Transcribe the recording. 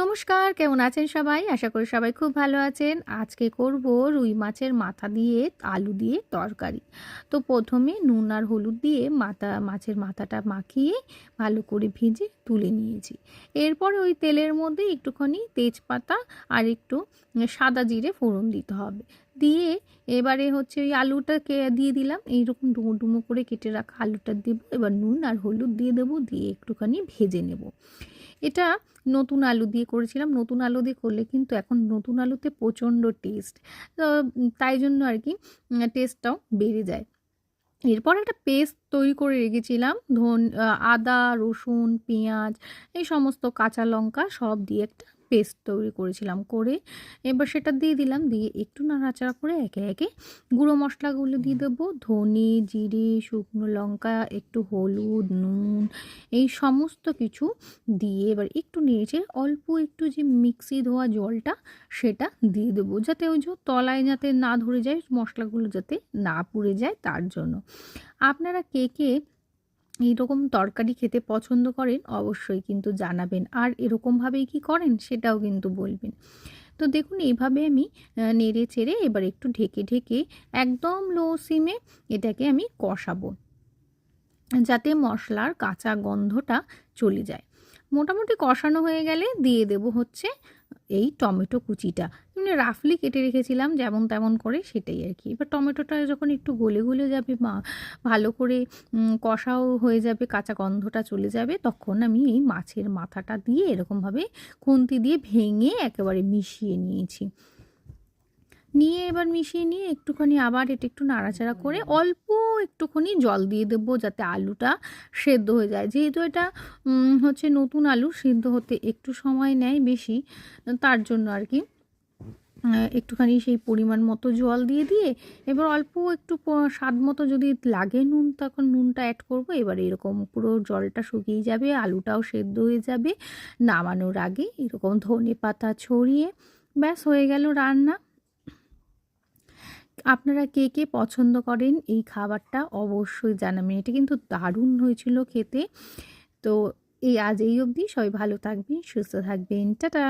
নমস্কার, কেমন আছেন সবাই? আশা করি সবাই খুব ভালো আছেন। আজকে করব রুই মাছের মাথা দিয়ে আলু দিয়ে তরকারি। তো প্রথমে নুন আর হলুদ দিয়ে মাথা, মাছের মাথাটা মাখিয়ে ভালো করে ভেজে তুলে নিয়েছি। এরপর ওই তেলের মধ্যে একটুখানি তেজপাতা আর একটু সাদা জিরে ফোড়ন দিতে হবে। দিয়ে এবারে হচ্ছে ওই আলুটাকে দিয়ে দিলাম। এইরকম ডুমো ডুমো করে কেটে রাখা আলুটা দেবো। এবার নুন আর হলুদ দিয়ে দেবো। দিয়ে একটুখানি ভেজে নেব। এটা নতুন আলু দিয়ে করেছিলাম। নতুন আলু দিয়ে করলে কিন্তু এখন নতুন আলুতে প্রচণ্ড টেস্ট তাই জন্য আর কি টেস্টটাও বেড়ে যায়। এরপর একটা পেস্ট তৈরি করে রেখেছিলাম। ধন আদা রসুন পেঁয়াজ এই সমস্ত কাঁচা লঙ্কা সব দিয়ে একটা পেস্ট তৈরি করেছিলাম করে। এবার সেটা দিয়ে দিলাম দিয়ে একটু নাড়াচাড়া করে একে একে গুঁড়ো মশলাগুলো দিয়ে দেবো। ধনে জিরে শুকনো লঙ্কা একটু হলুদ নুন এই সমস্ত কিছু দিয়ে এবার একটু নেড়েছে অল্প একটু যে মিক্সি ধোয়া জলটা সেটা দিয়ে দেবো। যাতে ওই যে তলায় যাতে না ধরে যায় মশলাগুলো যাতে না পুড়ে যায় তার জন্য। আপনারা কে কে এইরকম তরকারি খেতে পছন্দ করেন অবশ্যই কিন্তু জানাবেন। আর এরকমভাবেই কি করেন সেটাও কিন্তু বলবেন। তো দেখুন, এইভাবে আমি নেড়ে চেড়ে এবার একটু ঢেকে ঢেকে একদম লো সিমে এটাকে আমি কষাবো। যাতে মশলার কাঁচা গন্ধটা চলে যায়। মোটামুটি কষানো হয়ে গেলে দিয়ে দেব হচ্ছে এই টমেটো কুচিটা। এমনি রাফলি কেটে রেখেছিলাম, যেমন তেমন করে সেটাই আর কি। এবার টমেটোটা যখন একটু গলে গলে যাবে বা ভালো করে কষাও হয়ে যাবে, কাঁচা গন্ধটা চলে যাবে, তখন আমি এই মাছের মাথাটা দিয়ে এরকমভাবে খুন্তি দিয়ে ভেঙে একেবারে মিশিয়ে নিয়েছি। নিয়ে এবার মিশিয়ে নিয়ে একটুখানি আবার এটা একটু নাড়াচাড়া করে অল্প একটুখানি জল দিয়ে দেবো যাতে আলুটা সেদ্ধ হয়ে যায়। যেহেতু এটা হচ্ছে নতুন আলু সেদ্ধ হতে একটু সময় নেয় বেশি তার জন্য আর কি একটুখানি সেই পরিমাণ মতো জল দিয়ে দিয়ে এবার অল্প একটু স্বাদ মতো যদি লাগে নুন তখন নুনটা অ্যাড করব। এবার এরকম পুরো জলটা শুকিয়ে যাবে আলুটাও সেদ্ধ হয়ে যাবে নামানোর আগে এরকম ধনে পাতা ছড়িয়ে ব্যাস হয়ে গেল রান্না। আপনারা কে কে পছন্দ করেন এই খাবারটা অবশ্যই জানাবেন। এটা কিন্তু দারুণ হয়েছিল খেতে। তো এই আজ এই অবধি। সবাই ভালো থাকবেন, সুস্থ থাকবেন। টাটা!